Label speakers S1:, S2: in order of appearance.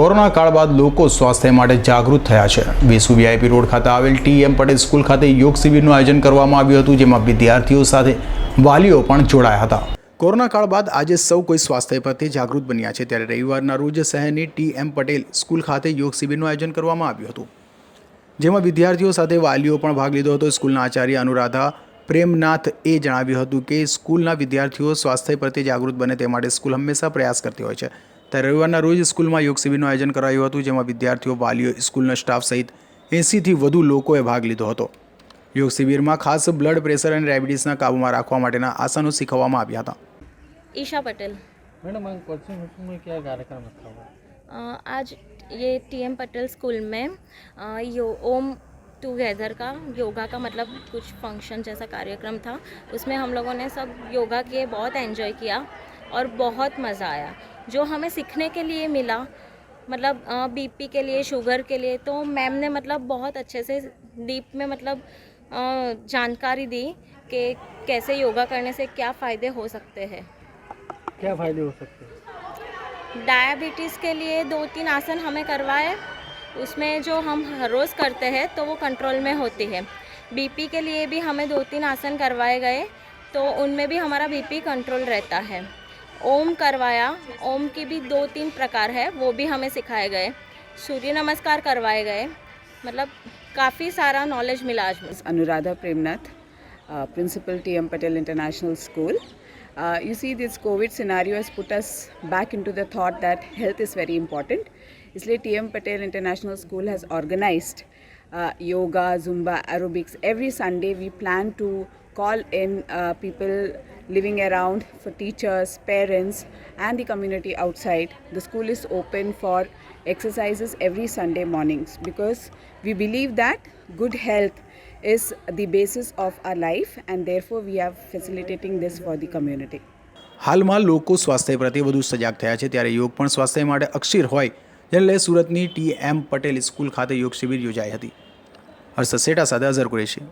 S1: Corona કાળ બાદ લોકો સ્વાસ્થ્ય માટે જાગૃત થયા છે વેસુ વીઆઈપી રોડ ખાતે આવેલ ટી એમ પટેલ સ્કૂલ ખાતે યોગ શિબિરનું આયોજન કરવામાં આવ્યું હતું જેમાં વિદ્યાર્થીઓ સાથે વાલીઓ પણ જોડાયા હતા કોરોના કાળ બાદ આજે સૌ કોઈ સ્વાસ્થ્ય પ્રત્યે જાગૃત બન્યા છે ત્યારે રવિવારના રોજ શહેરની ટી એમ પટેલ સ્કૂલ ખાતે યોગ શિબિરનું આયોજન કરવામાં આવ્યું હતું જેમાં વિદ્યાર્થીઓ સાથે વાલીઓ પણ ભાગ લીધો હતો સ્કૂલના આચાર્ય અનુરાધા પ્રેમનાથ એ જણાવ્યું હતું કે સ્કૂલના વિદ્યાર્થીઓ સ્વાસ્થ્ય પ્રત્યે જાગૃત બને તે માટે સ્કૂલ હંમેશા પ્રયાસ કરતી હોય છે તરેવાના રોજ સ્કૂલમાં યોગ શિબિરનું આયોજન કરાયું હતું જેમાં વિદ્યાર્થીઓ વાલિયો સ્કૂલના સ્ટાફ સહિત 80 થી વધુ લોકોએ ભાગ લીધો હતો યોગ શિબિરમાં ખાસ બ્લડ પ્રેશર એન્ડ ડાયાબિટીસના કાબુમાં રાખવા માટેના આસનો શીખવવામાં આવ્યા હતા
S2: ઈશા પટેલ મેમ આ કોર્સ હમ મેં
S3: કે કાર્યક્રમ હતો અ આજ યે ટીએમ પટેલ સ્કૂલ મેં યો ઓમ ટુગેધર કામ યોગા કા મતલબ કુછ ફંક્શન જેસા કાર્યક્રમ થા ઉસમે હમ લોકોને સબ યોગા કિયે બહોત એન્જોય કિયા ઓર બહોત મજા આયા जो हमें सीखने के लिए मिला मतलब बीपी के लिए शुगर के लिए तो मैम ने मतलब बहुत अच्छे से डीप में मतलब जानकारी दी कि कैसे योगा करने से क्या फ़ायदे हो सकते हैं
S2: क्या फ़ायदे हो सकते हैं
S3: डायबिटीज़ के लिए दो तीन आसन हमें करवाए उसमें जो हम हर रोज़ करते हैं तो वो कंट्रोल में होती है बीपी के लिए भी हमें दो तीन आसन करवाए गए तो उनमें भी हमारा बीपी कंट्रोल रहता है ओम करवाया ओम के भी दो तीन प्रकार है वो भी हमें सिखाए गए सूर्य नमस्कार करवाए गए मतलब काफ़ी सारा नॉलेज मिला आज मुझे
S4: Anuradha Premnath principal T M Patel international school you see this covid scenario has put us back into the thought that health is very इसलिए T M Patel international school has organised yoga zumba aerobics every Sunday we plan to call in people living around for teachers, parents, and the community outside. The school is open for exercises every Sunday mornings because we believe that good health is the basis of our life, and therefore, we are facilitating this for the community.
S1: હાલમાં લોકો સ્વાસ્થ્ય પ્રત્યે વધુ સજાગ થયા છે ત્યારે યોગ પણ સ્વાસ્થ્ય માટે અક્ષીર હોય જેને લઈ સુરતની ટી એમ પટેલ સ્કૂલ ખાતે યોગ શિબિર યોજાઈ હતી હર્ષ સેટા સાથે અઝર કુરેશી